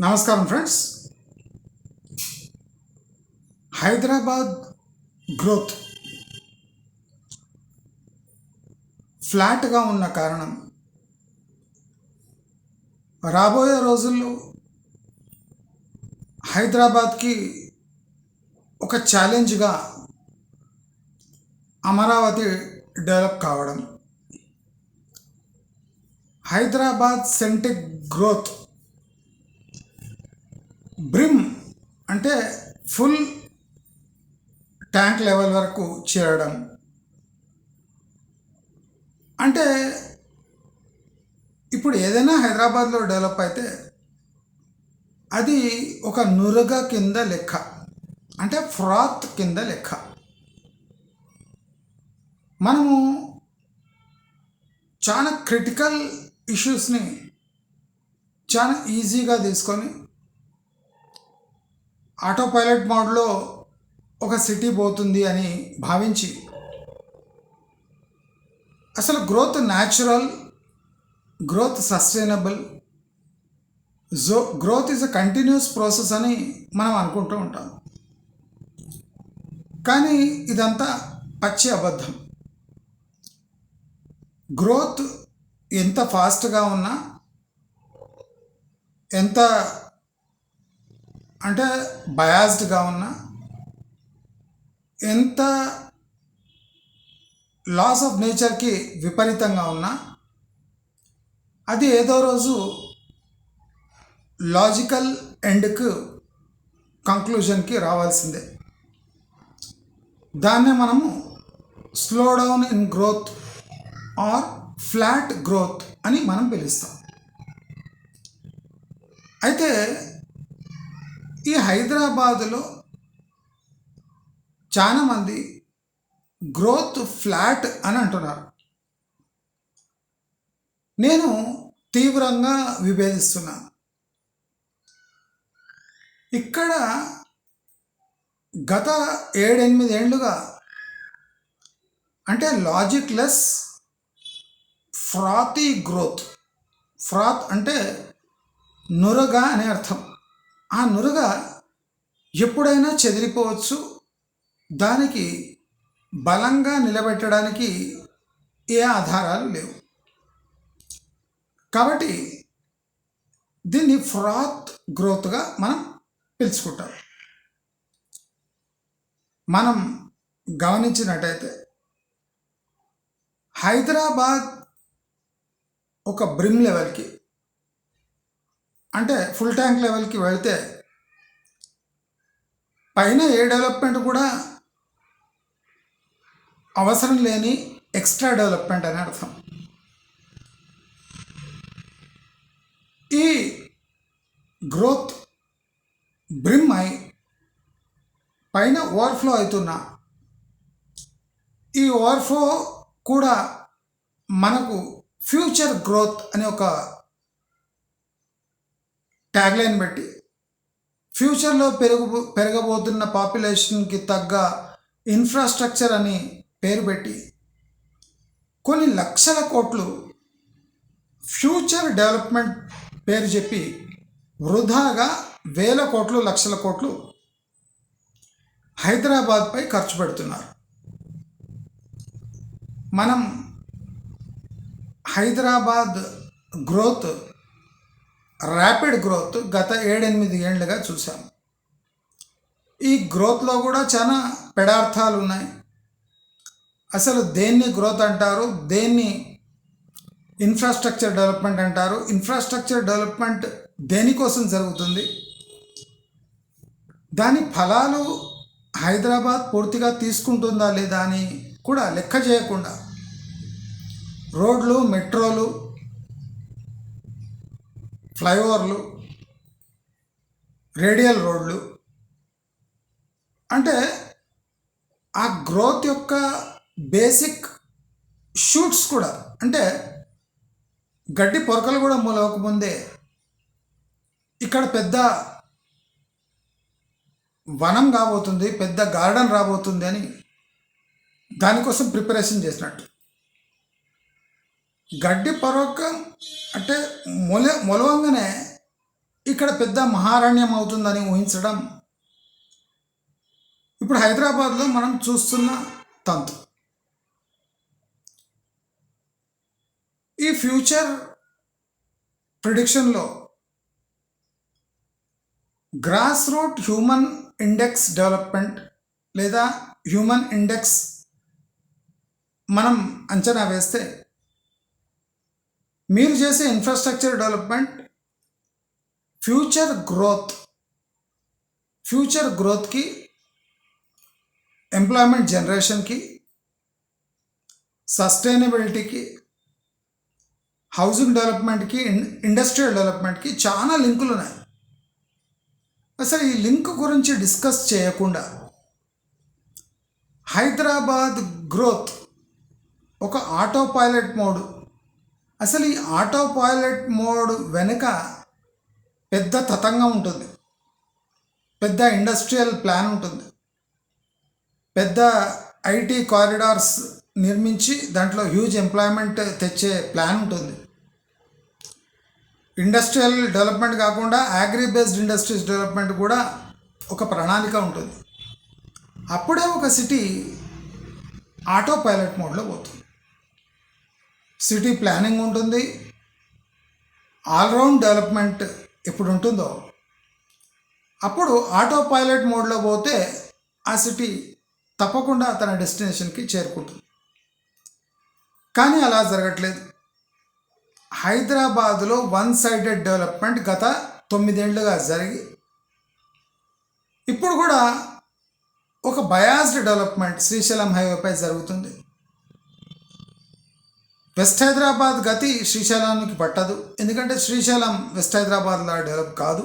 నమస్కారం friends. Hyderabad growth. ఫ్లాట్గా ఉన్న కారణం. రాబోయే రోజుల్లో హైదరాబాద్కి ఒక ఛాలెంజ్గా అమరావతి డెవలప్ కావడం. హైదరాబాద్ సెంటిక్ గ్రోత్ బ్రిమ్ అంటే ఫుల్ ట్యాంక్ లెవెల్ వరకు చేరడం. అంటే ఇప్పుడు ఏదైనా హైదరాబాద్లో డెవలప్ అయితే అది ఒక నురగ కింద లెక్క. అంటే ఫ్రాత్ కింద లెక్క. మనము చాలా క్రిటికల్ ఇష్యూస్ని చాలా ఈజీగా తీసుకొని ఆటో పైలట్ మోడ్లో ఒక సిటీ పోతుంది అని భావించి అసలు growth natural growth sustainable Joe growth is a continuous process అని మనం అనుకుంటూ ఉంటాం. కానీ ఇదంతా పచ్చి అబద్ధం. గ్రోత్ ఎంత ఫాస్ట్గా ఉన్నా ఎంత అంటే బయాస్డ్గా ఉన్నా ఎంత లాస్ ఆఫ్ నేచర్కి విపరీతంగా ఉన్నా అది ఏదో రోజు లాజికల్ ఎండ్కు కంక్లూజన్కి రావాల్సిందే. దాన్నే మనము slow down in growth or flat growth అని మనం పిలుస్తాం. అయితే ఈ హైదరాబాదులో చాలామంది గ్రోత్ ఫ్లాట్ అని అంటున్నారు. నేను తీవ్రంగా విభేదిస్తున్నాను ఇక్కడ గత ఏడెనిమిది ఏళ్ళుగా అంటే logic less frothy growth. Froth అంటే నురగా అనే అర్థం. ఆ నురగ ఎప్పుడైనా చెదిరిపోవచ్చు. దానికి బలంగా నిలబెట్టడానికి ఏ ఆధారాలు లేవు. కాబట్టి దీన్ని ఫ్రాత్ గ్రోత్గా మనం పిలుచుకుంటాం. మనం గమనించినట్టయితే హైదరాబాద్ ఒక బ్రిమ్ లెవెల్కి అంటే ఫుల్ ట్యాంక్ లెవెల్కి వెళ్తే పైన ఏ డెవలప్మెంట్ కూడా అవసరం లేని ఎక్స్ట్రా డెవలప్మెంట్ అని అర్థం. ఈ గ్రోత్ బ్రిమ్ అయి పైన ఓవర్ఫ్లో అవుతున్న ఈ ఓవర్ఫ్లో కూడా మనకు ఫ్యూచర్ గ్రోత్ అనే ఒక ట్యాగ్లైన్ పెట్టి ఫ్యూచర్లో పెరుగు పెరగబోతున్న పాపులేషన్కి తగ్గ ఇన్ఫ్రాస్ట్రక్చర్ అని పేరు పెట్టి కొన్ని లక్షల కోట్లు ఫ్యూచర్ డెవలప్మెంట్ పేరు చెప్పి వృధాగా వేల కోట్లు లక్షల కోట్లు హైదరాబాద్పై ఖర్చు పెడుతున్నారు. మనం హైదరాబాద్ గ్రోత్ ర్యాపిడ్ గ్రోత్ గత ఏడెనిమిది ఏళ్ళుగా చూసాం ఈ గ్రోత్లో కూడా చాలా పెడార్థాలు ఉన్నాయి అసలు దేన్ని గ్రోత్ అంటారు? దేన్ని ఇన్ఫ్రాస్ట్రక్చర్ డెవలప్మెంట్ అంటారు? ఇన్ఫ్రాస్ట్రక్చర్ డెవలప్మెంట్ దేనికోసం జరుగుతుంది? దాని ఫలాలు హైదరాబాద్ పూర్తిగా తీసుకుంటుందా లేదా అని కూడా లెక్క చేయకుండా రోడ్లు మెట్రోలు ఫ్లైఓవర్లు రేడియల్ రోడ్లు. అంటే ఆ గ్రోత్ యొక్క బేసిక్ షూట్స్ కూడా. అంటే గడ్డి పొరకలు కూడా మొలవకముందే ఇక్కడ పెద్ద వనం కాబోతుంది పెద్ద గార్డెన్ రాబోతుంది అని దానికోసం ప్రిపరేషన్ చేసినట్టు. గడ్డి పరోకం అంటే మొల మొలవంగానే ఇక్కడ పెద్ద మహారణ్యం అవుతుందని ఊహించడం. ఇప్పుడు హైదరాబాద్లో మనం చూస్తున్న తంతు. ఈ future ప్రిడిక్షన్లో grass root human index development లేదా హ్యూమన్ ఇండెక్స్ మనం అంచనా వేస్తే మీరు చేసే infrastructure development future growth future గ్రోత్కి ఎంప్లాయ్మెంట్ జనరేషన్కి సస్టైనబిలిటీకి హౌసింగ్ డెవలప్మెంట్కి ఇండస్ట్రియల్ డెవలప్మెంట్కి చాలా లింకులు ఉన్నాయి. అసలు ఈ లింక్ గురించి డిస్కస్ చేయకుండా హైదరాబాద్ గ్రోత్ ఒక ఆటో పైలట్ మోడ్ అసలు ఈ ఆటో పైలట్ మోడ్ వెనుక పెద్ద తతంగం ఉంటుంది. పెద్ద ఇండస్ట్రియల్ ప్లాన్ ఉంటుంది. పెద్ద ఐటీ కారిడార్స్ నిర్మించి దాంట్లో హ్యూజ్ ఎంప్లాయ్మెంట్ తెచ్చే ప్లాన్ ఉంటుంది. ఇండస్ట్రియల్ డెవలప్మెంట్ కాకుండా అగ్రి బేస్డ్ ఇండస్ట్రీస్ డెవలప్మెంట్ కూడా ఒక ప్రణాళిక ఉంటుంది. అప్పుడే ఒక సిటీ ఆటో పైలట్ మోడ్లో పోతుంది. సిటీ ప్లానింగ్ ఉంటుంది. ఆల్రౌండ్ డెవలప్మెంట్ ఎప్పుడు ఉంటుందో. అప్పుడు ఆటో పైలట్ మోడ్లో పోతే ఆ సిటీ తప్పకుండా తన డెస్టినేషన్కి చేరుకుంటుంది. కానీ అలా జరగట్లేదు. హైదరాబాదులో వన్ సైడెడ్ డెవలప్మెంట్ గత తొమ్మిదేళ్ళుగా జరిగి ఇప్పుడు కూడా ఒక బయాస్డ్ డెవలప్మెంట్ శ్రీశైలం హైవేపై జరుగుతుంది. వెస్ట్ హైదరాబాద్ గతి శ్రీశైలానికి పట్టదు. ఎందుకంటే శ్రీశైలం వెస్ట్ హైదరాబాద్లా డెవలప్ కాదు.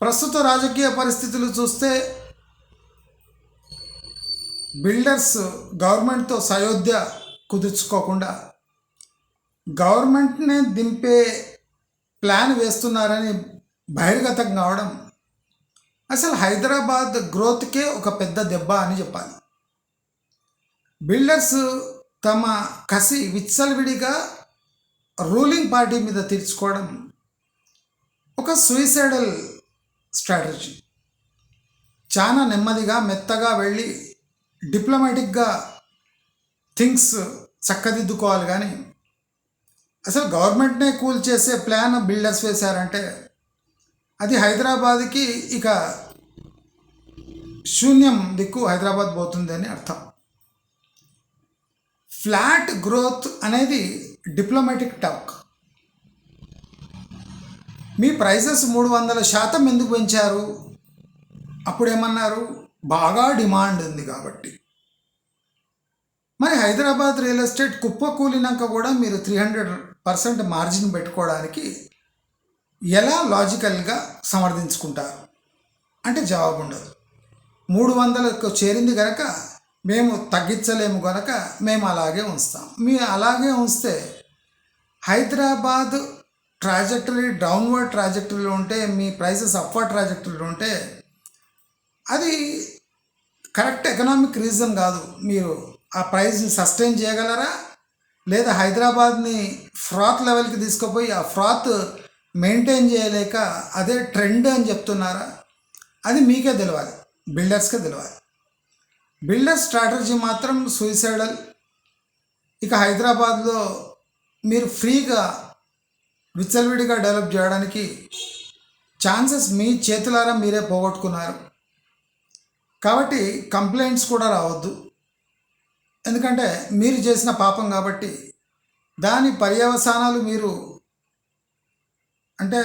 ప్రస్తుత రాజకీయ పరిస్థితులు చూస్తే బిల్డర్స్ గవర్నమెంట్తో సయోధ్య కుదుర్చుకోకుండా గవర్నమెంట్నే దింపే ప్లాన్ వేస్తున్నారని బహిర్గతం కావడం అసలు హైదరాబాద్ గ్రోత్కే ఒక పెద్ద దెబ్బ అని చెప్పాలి. బిల్డర్స్ తమ కసి విచ్చలవిడిగా రూలింగ్ పార్టీ మీద తీర్చుకోవడం ఒక సూయిసైడల్ స్ట్రాటజీ చాలా నెమ్మదిగా మెత్తగా వెళ్ళి డిప్లొమాటిక్గా థింగ్స్ చక్కదిద్దుకోవాలి కానీ అసలు గవర్నమెంట్నే కూల్ చేసే ప్లాన్ బిల్డర్స్ వేశారంటే అది హైదరాబాద్కి ఇక శూన్యం దిక్కు హైదరాబాద్ పోతుంది అని అర్థం. ఫ్లాట్ గ్రోత్ అనేది డిప్లొమాటిక్ టాక్. మీ ప్రైసెస్ మూడు వందల శాతం ఎందుకు పెంచారు? అప్పుడేమన్నారు? బాగా డిమాండ్ ఉంది కాబట్టి. మరి హైదరాబాద్ రియల్ ఎస్టేట్ కుప్ప కూలినాక కూడా మీరు త్రీ హండ్రెడ్ పర్సెంట్ మార్జిన్ పెట్టుకోవడానికి ఎలా లాజికల్గా సమర్థించుకుంటారు? అంటే జవాబు ఉండదు. మూడు వందలకు చేరింది కనుక మేము తగ్గించలేము కనుక మేము అలాగే ఉంచుతాం. మీ అలాగే ఉంచితే హైదరాబాద్ ట్రాజెక్టరీ డౌన్వర్డ్ ట్రాజెక్టరీలో ఉంటే మీ ప్రైసెస్ అప్వర్డ్ ట్రాజెక్టరీలో ఉంటే అది కరెక్ట్ ఎకనామిక్ రీజన్ కాదు. మీరు ఆ ప్రైస్ని సస్టైన్ చేయగలరా? లేదా హైదరాబాద్ని ఫ్రాత్ లెవెల్కి తీసుకుపోయి ఆ ఫ్రాత్ మెయింటైన్ చేయలేక అదే ట్రెండ్ అని చెప్తున్నారా? అది మీకే తెలియాలి బిల్డర్స్కే తెలియాలి బిల్డర్ స్ట్రాటజీ మాత్రం సూసైడల్ ఇక హైదరాబాద్లో మీరు ఫ్రీగా విచ్చలవిడిగా డెవలప్ చేయడానికి ఛాన్సెస్ మీ చేతులారా మీరే పోగొట్టుకున్నారు. కాబట్టి కంప్లైంట్స్ కూడా రావద్దు. ఎందుకంటే మీరు చేసిన పాపం కాబట్టి దాని పర్యవసానాలు మీరు అంటే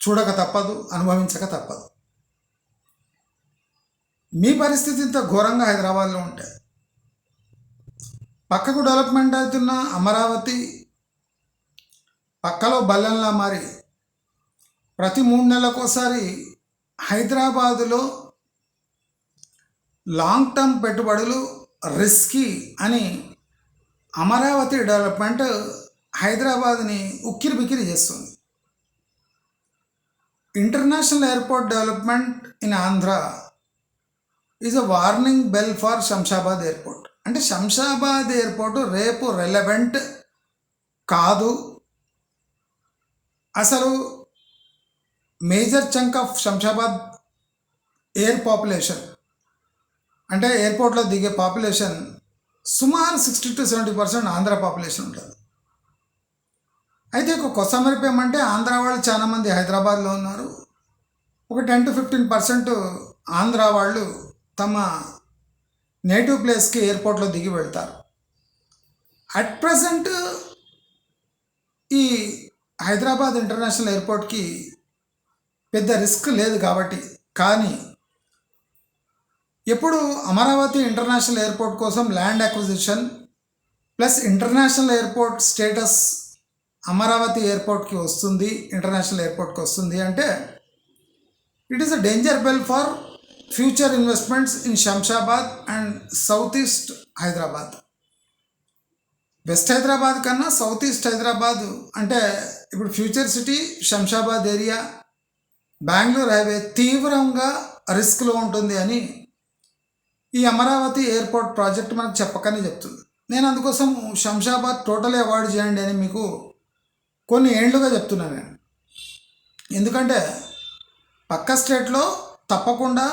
చూడక తప్పదు అనుభవించక తప్పదు. మీ పరిస్థితి ఇంత ఘోరంగా హైదరాబాద్లో ఉంటే. పక్కకు డెవలప్మెంట్ అవుతున్న అమరావతి పక్కలో బల్లెంలా మారి ప్రతి మూడు నెలలకోసారి హైదరాబాదులో లాంగ్ టర్మ్ పెట్టుబడులు రిస్కీ అని అమరావతి డెవలప్మెంట్ హైదరాబాద్ని ఉక్కిరి బిక్కిరి చేస్తుంది. International airport development in Andhra is a warning bell for Shamshabad airport అంటే శంషాబాద్ ఎయిర్పోర్ట్ రేపు రెలవెంట్ కాదు. అసలు major chunk of Shamshabad air population అంటే ఎయిర్పోర్ట్లో దిగే పాపులేషన్ సుమారు sixty to seventy percent Andhra population ఉంటుంది. అయితే ఒక కొత్త మరిపు ఏమంటే ఆంధ్ర వాళ్ళు చాలామంది హైదరాబాద్లో ఉన్నారు. ఒక ten to fifteen percent Andhra వాళ్ళు తమ నేటివ్ ప్లేస్కి ఎయిర్పోర్ట్లో దిగి వెళ్తారు. అట్ ప్రజెంట్ ఈ హైదరాబాద్ ఇంటర్నేషనల్ ఎయిర్పోర్ట్కి పెద్ద రిస్క్ లేదు కాబట్టి కానీ ఎప్పుడు అమరావతి ఇంటర్నేషనల్ ఎయిర్పోర్ట్ కోసం land acquisition plus international airport status Amaravati ఎయిర్పోర్ట్కి వస్తుంది ఇంటర్నేషనల్ ఎయిర్పోర్ట్కి వస్తుంది అంటే it is a danger bell for future investments in Shamshabad and south east Hyderabad west Hyderabad కన్నా సౌత్ ఈస్ట్ హైదరాబాద్ అంటే ఇప్పుడు future city Shamshabad area Bengaluru highway తీవ్రంగా రిస్క్లో ఉంటుంది అని ఈ అమరావతి ఎయిర్పోర్ట్ ప్రాజెక్ట్ మనకు చెప్పకనే చెప్తుంది. నేను అందుకోసం శంషాబాద్ టోటల్ అవాయిడ్ చేయండి అని మీకు కొన్ని ఏండ్లుగా చెప్తున్నాను నేను. ఎందుకంటే పక్క స్టేట్లో తప్పకుండా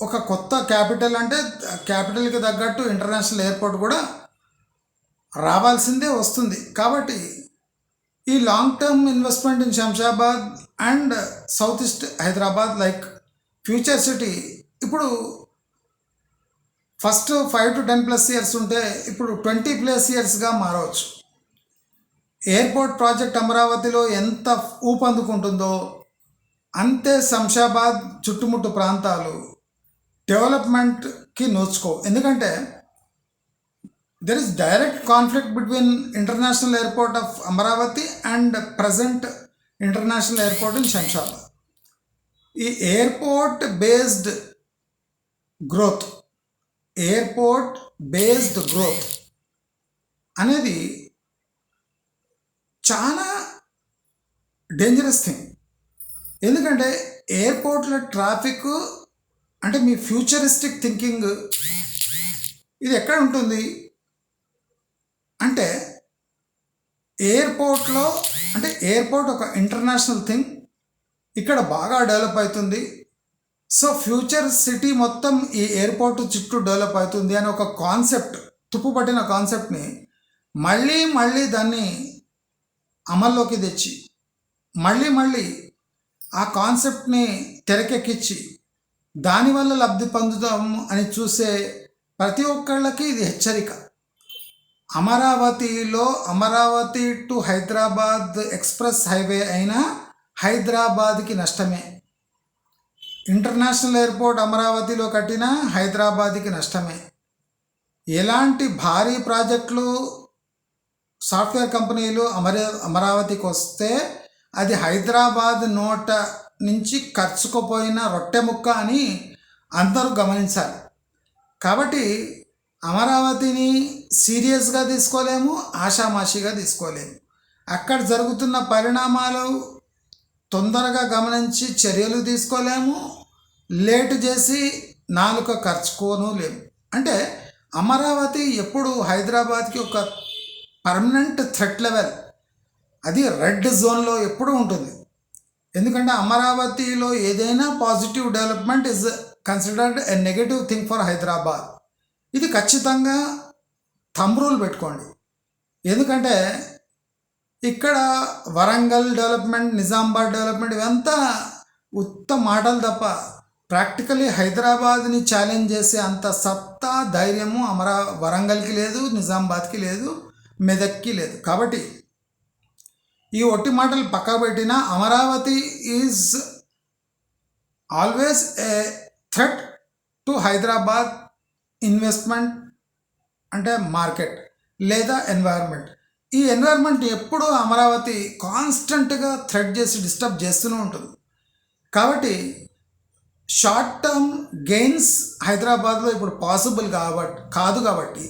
ఒక కొత్త క్యాపిటల్ అంటే క్యాపిటల్కి తగ్గట్టు ఇంటర్నేషనల్ ఎయిర్పోర్ట్ కూడా రావాల్సిందే వస్తుంది. కాబట్టి ఈ long term investment in Shamshabad and south east Hyderabad like future city ఇప్పుడు first five to ten plus years ఉంటే ఇప్పుడు ట్వంటీ ప్లస్ ఇయర్స్గా మారవచ్చు. ఎయిర్పోర్ట్ ప్రాజెక్ట్ అమరావతిలో ఎంత ఊపందుకుంటుందో అంతే శంషాబాద్ చుట్టుముట్టు ప్రాంతాలు డెవలప్మెంట్కి నోచుకో. ఎందుకంటే there is direct conflict between international airport of Amaravati and present international airport in Shamshabad ఈ airport based growth airport based growth అనేది చాలా డేంజరస్ థింగ్ ఎందుకంటే ఎయిర్పోర్ట్లో ట్రాఫిక్ అంటే మీ ఫ్యూచరిస్టిక్ థింకింగ్ ఇది ఎక్కడ ఉంటుంది? అంటే ఎయిర్పోర్ట్లో అంటే ఎయిర్పోర్ట్ ఒక ఇంటర్నేషనల్ థింగ్ ఇక్కడ బాగా డెవలప్ అవుతుంది. సో ఫ్యూచర్ సిటీ మొత్తం ఈ ఎయిర్పోర్ట్ చుట్టూ డెవలప్ అవుతుంది అని ఒక కాన్సెప్ట్ తుప్పుపట్టిన కాన్సెప్ట్ని మళ్ళీ మళ్ళీ దాన్ని అమల్లోకి తెచ్చి మళ్ళీ మళ్ళీ ఆ కాన్సెప్ట్ని తెరకెక్కించి దానివల్ల లబ్ధి పొందుదాం అని చూసే ప్రతి ఒక్కళ్ళకి ఇది హెచ్చరిక. అమరావతిలో Amaravati to Hyderabad express highway అయినా హైదరాబాద్కి నష్టమే. ఇంటర్నేషనల్ ఎయిర్పోర్ట్ అమరావతిలో కట్టిన హైదరాబాద్కి నష్టమే. ఎలాంటి భారీ ప్రాజెక్టులు సాఫ్ట్వేర్ కంపెనీలు అమరా అమరావతికి వస్తే అది హైదరాబాద్ నోట నుంచి ఖర్చుకుపోయిన రొట్టె ముక్క అని అందరూ గమనించాలి. కాబట్టి అమరావతిని సీరియస్గా తీసుకోలేము ఆషామాషిగా తీసుకోలేము. అక్కడ జరుగుతున్న పరిణామాలు తొందరగా గమనించి చర్యలు తీసుకోలేము లేటు చేసి నాలుక ఖర్చుకోను లేము. అంటే అమరావతి ఎప్పుడు హైదరాబాద్కి ఒక పర్మనెంట్ థ్రెట్ లెవెల్. అది రెడ్ జోన్లో ఎప్పుడూ ఉంటుంది. ఎందుకంటే అమరావతిలో ఏదైనా positive development is considered a negative thing for Hyderabad ఇది ఖచ్చితంగా థంబ్ రూల్ పెట్టుకోండి. ఎందుకంటే ఇక్కడ వరంగల్ డెవలప్మెంట్ నిజామాబాద్ డెవలప్మెంట్ ఇవంతా ఉత్త మాటలు తప్ప ప్రాక్టికలీ హైదరాబాద్ని ఛాలెంజ్ చేసే అంత సత్తా ధైర్యము అమరా వరంగల్కి లేదు నిజామాబాద్కి లేదు మెదక్కి లేదు. కాబట్టి ఈ ఒట్టి మాటలు పక్కబెట్టిన Amaravati is always a threat to Hyderabad investment అంటే మార్కెట్ లేదా ఎన్వైర్న్మెంట్ ఈ ఎన్వైర్న్మెంట్ ఎప్పుడూ అమరావతి కాన్స్టెంట్గా థ్రెడ్ చేసి డిస్టర్బ్ చేస్తూనే ఉంటుంది. కాబట్టి షార్ట్ టర్మ్ గెయిన్స్ హైదరాబాద్లో ఇప్పుడు పాసిబుల్ కాబట్టి కాదు కాబట్టి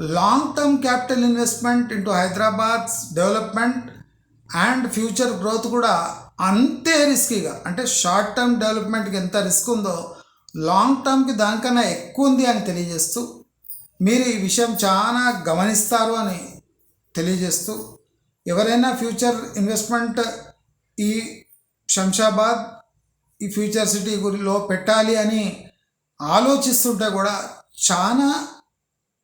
long term capital investment into Hyderabad development and future growth కూడా అంతే రిస్కీగా. అంటే షార్ట్ టర్మ్ డెవలప్మెంట్కి ఎంత రిస్క్ ఉందో లాంగ్ టర్మ్కి దానికన్నా ఎక్కువ ఉంది అని తెలియజేస్తూ మీరు ఈ విషయం చాలా గమనిస్తారు అని తెలియజేస్తూ ఎవరైనా ఫ్యూచర్ ఇన్వెస్ట్మెంట్ ఈ శంషాబాద్ ఈ ఫ్యూచర్ సిటీ గురిలో పెట్టాలి అని ఆలోచిస్తుంటే కూడా చాలా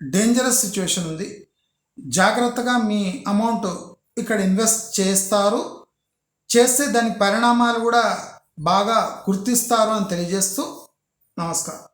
డేంజరస్ సిచ్యువేషన్ ఉంది. జాగ్రత్తగా మీ అమౌంట్ ఇక్కడ ఇన్వెస్ట్ చేస్తారు. చేస్తే దాని పరిణామాలు కూడా బాగా గుర్తిస్తారు అని తెలియజేస్తూ నమస్కారం.